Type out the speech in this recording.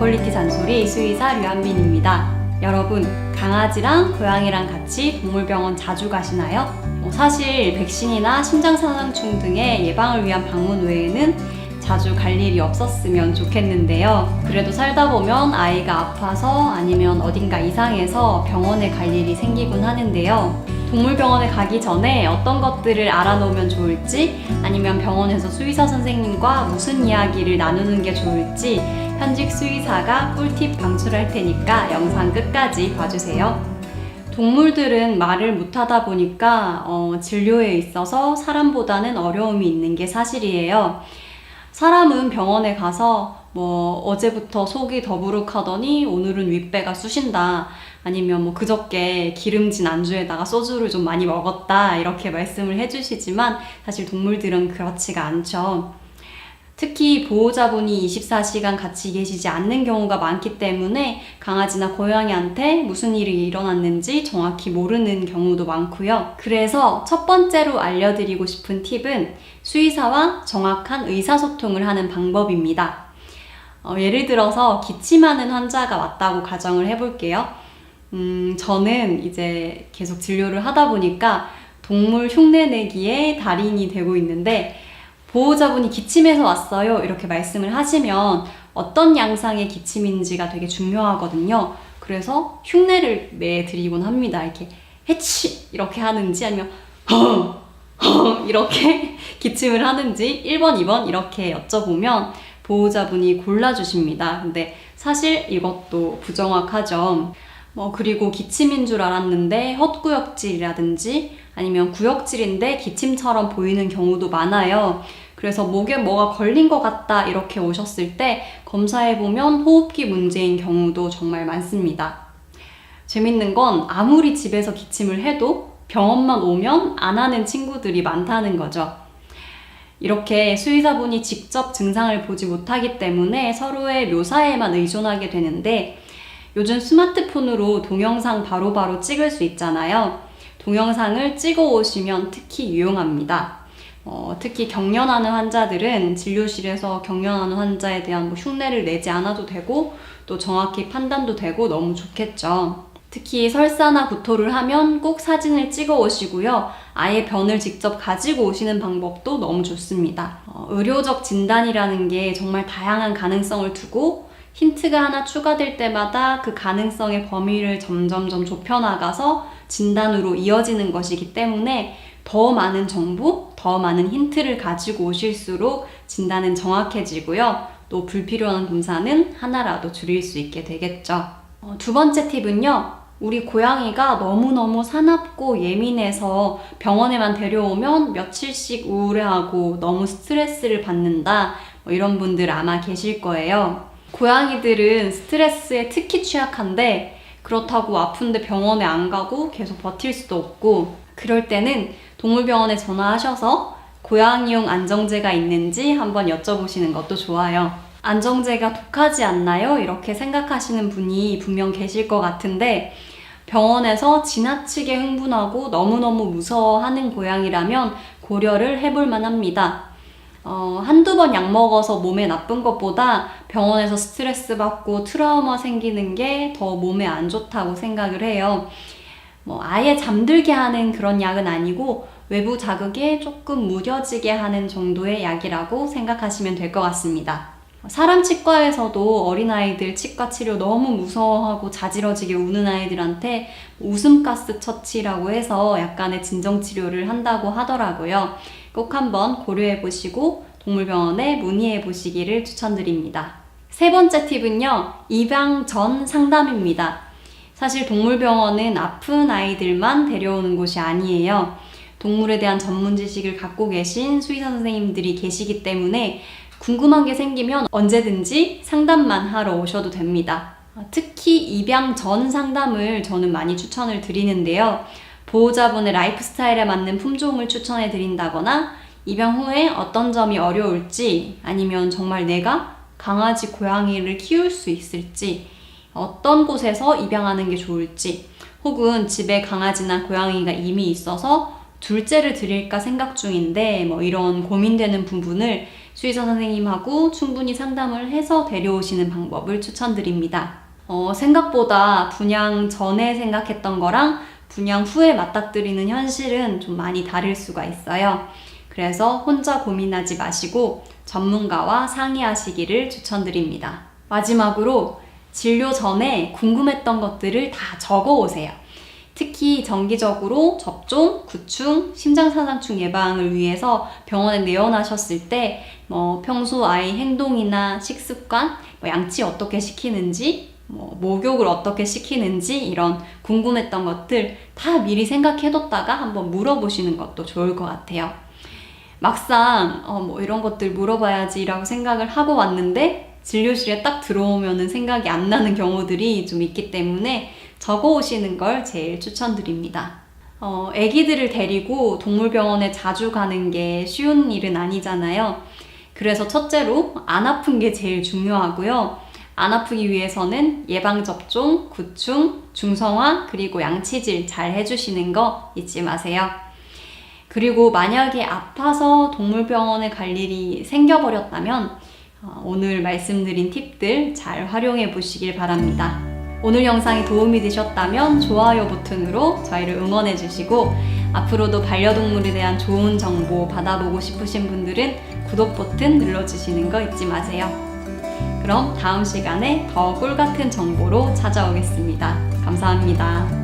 퀄리티 잔소리 수의사 류한빈입니다. 여러분, 강아지랑 고양이랑 같이 동물병원 자주 가시나요? 뭐 사실 백신이나 심장사상충 등의 예방을 위한 방문 외에는 자주 갈 일이 없었으면 좋겠는데요. 그래도 살다 보면 아이가 아파서 아니면 어딘가 이상해서 병원에 갈 일이 생기곤 하는데요. 동물병원에 가기 전에 어떤 것들을 알아놓으면 좋을지 아니면 병원에서 수의사 선생님과 무슨 이야기를 나누는 게 좋을지 현직 수의사가 꿀팁 방출할 테니까 영상 끝까지 봐주세요. 동물들은 말을 못하다 보니까 어, 진료에 있어서 사람보다는 어려움이 있는 게 사실이에요. 사람은 병원에 가서 뭐 어제부터 속이 더부룩하더니 오늘은 윗배가 쑤신다. 아니면 뭐 그저께 기름진 안주에다가 소주를 좀 많이 먹었다. 이렇게 말씀을 해주시지만 사실 동물들은 그렇지가 않죠. 특히 보호자분이 24시간 같이 계시지 않는 경우가 많기 때문에 강아지나 고양이한테 무슨 일이 일어났는지 정확히 모르는 경우도 많고요. 그래서 첫 번째로 알려드리고 싶은 팁은 수의사와 정확한 의사소통을 하는 방법입니다. 어, 예를 들어서 기침하는 환자가 왔다고 가정을 해볼게요. 음, 저는 이제 계속 진료를 하다 보니까 동물 흉내내기에 달인이 되고 있는데 보호자분이 기침해서 왔어요. 이렇게 말씀을 하시면 어떤 양상의 기침인지가 되게 중요하거든요. 그래서 흉내를 내드리곤 합니다. 이렇게 해치 이렇게 하는지 아니면 허, 허 이렇게 기침을 하는지 1번, 2번 이렇게 여쭤보면 보호자분이 골라주십니다. 근데 사실 이것도 부정확하죠. 뭐 그리고 기침인 줄 알았는데 헛구역질이라든지 아니면 구역질인데 기침처럼 보이는 경우도 많아요. 그래서 목에 뭐가 걸린 것 같다 이렇게 오셨을 때 검사해 보면 호흡기 문제인 경우도 정말 많습니다. 재밌는 건 아무리 집에서 기침을 해도 병원만 오면 안 하는 친구들이 많다는 거죠. 이렇게 수의사분이 직접 증상을 보지 못하기 때문에 서로의 묘사에만 의존하게 되는데 요즘 스마트폰으로 동영상 바로 바로 찍을 수 있잖아요. 동영상을 찍어 오시면 특히 유용합니다. 어, 특히 경련하는 환자들은 진료실에서 경련하는 환자에 대한 뭐 흉내를 내지 않아도 되고 또 정확히 판단도 되고 너무 좋겠죠. 특히 설사나 구토를 하면 꼭 사진을 찍어 오시고요. 아예 변을 직접 가지고 오시는 방법도 너무 좋습니다. 어, 의료적 진단이라는 게 정말 다양한 가능성을 두고 힌트가 하나 추가될 때마다 그 가능성의 범위를 점점점 좁혀나가서 진단으로 이어지는 것이기 때문에 더 많은 정보, 더 많은 힌트를 가지고 오실수록 진단은 정확해지고요. 또 불필요한 검사는 하나라도 줄일 수 있게 되겠죠. 어, 두 번째 팁은요. 우리 고양이가 너무너무 사납고 예민해서 병원에만 데려오면 며칠씩 우울해하고 너무 스트레스를 받는다. 뭐 이런 분들 아마 계실 거예요. 고양이들은 스트레스에 특히 취약한데 그렇다고 아픈데 병원에 안 가고 계속 버틸 수도 없고 그럴 때는 동물병원에 전화하셔서 고양이용 안정제가 있는지 한번 여쭤보시는 것도 좋아요. 안정제가 독하지 않나요? 이렇게 생각하시는 분이 분명 계실 것 같은데 병원에서 지나치게 흥분하고 너무너무 무서워하는 고양이라면 고려를 해볼 만합니다. 어, 한두 번 약 먹어서 몸에 나쁜 것보다 병원에서 스트레스 받고 트라우마 생기는 게 더 몸에 안 좋다고 생각을 해요. 뭐 아예 잠들게 하는 그런 약은 아니고 외부 자극에 조금 무뎌지게 하는 정도의 약이라고 생각하시면 될 것 같습니다. 사람 치과에서도 어린아이들 치과 치료 너무 무서워하고 자지러지게 우는 아이들한테 웃음가스 처치라고 해서 약간의 진정 치료를 한다고 하더라고요. 꼭 한번 고려해 보시고 동물병원에 문의해 보시기를 추천드립니다. 세 번째 팁은요, 입양 전 상담입니다. 사실 동물병원은 아픈 아이들만 데려오는 곳이 아니에요. 동물에 대한 전문 지식을 갖고 계신 수의사 선생님들이 계시기 때문에 궁금한 게 생기면 언제든지 상담만 하러 오셔도 됩니다. 특히 입양 전 상담을 저는 많이 추천을 드리는데요. 보호자분의 라이프 스타일에 맞는 품종을 추천해 드린다거나 입양 후에 어떤 점이 어려울지 아니면 정말 내가 강아지, 고양이를 키울 수 있을지 어떤 곳에서 입양하는 게 좋을지 혹은 집에 강아지나 고양이가 이미 있어서 둘째를 드릴까 생각 중인데 뭐 이런 고민되는 부분을 수의사 선생님하고 충분히 상담을 해서 데려오시는 방법을 추천드립니다. 어, 생각보다 분양 전에 생각했던 거랑 분양 후에 맞닥뜨리는 현실은 좀 많이 다를 수가 있어요. 그래서 혼자 고민하지 마시고 전문가와 상의하시기를 추천드립니다. 마지막으로 진료 전에 궁금했던 것들을 다 적어 오세요. 특히 정기적으로 접종, 구충, 심장사상충 예방을 위해서 병원에 내원하셨을 때, 뭐 평소 아이 행동이나 식습관, 뭐 양치 어떻게 시키는지, 뭐 목욕을 어떻게 시키는지 이런 궁금했던 것들 다 미리 생각해뒀다가 한번 물어보시는 것도 좋을 것 같아요. 막상 어, 뭐 이런 것들 물어봐야지라고 생각을 하고 왔는데 진료실에 딱 들어오면은 생각이 안 나는 경우들이 좀 있기 때문에 적어 오시는 걸 제일 추천드립니다. 어, 아기들을 데리고 동물병원에 자주 가는 게 쉬운 일은 아니잖아요. 그래서 첫째로 안 아픈 게 제일 중요하고요. 안 아프기 위해서는 예방접종, 구충, 중성화, 그리고 양치질 잘 해주시는 거 잊지 마세요. 그리고 만약에 아파서 동물병원에 갈 일이 생겨버렸다면 어, 오늘 말씀드린 팁들 잘 활용해 보시길 바랍니다. 오늘 영상이 도움이 되셨다면 좋아요 버튼으로 저희를 응원해 주시고 앞으로도 반려동물에 대한 좋은 정보 받아보고 싶으신 분들은 구독 버튼 눌러주시는 거 잊지 마세요. 그럼 다음 시간에 더 꿀 같은 정보로 찾아오겠습니다. 감사합니다.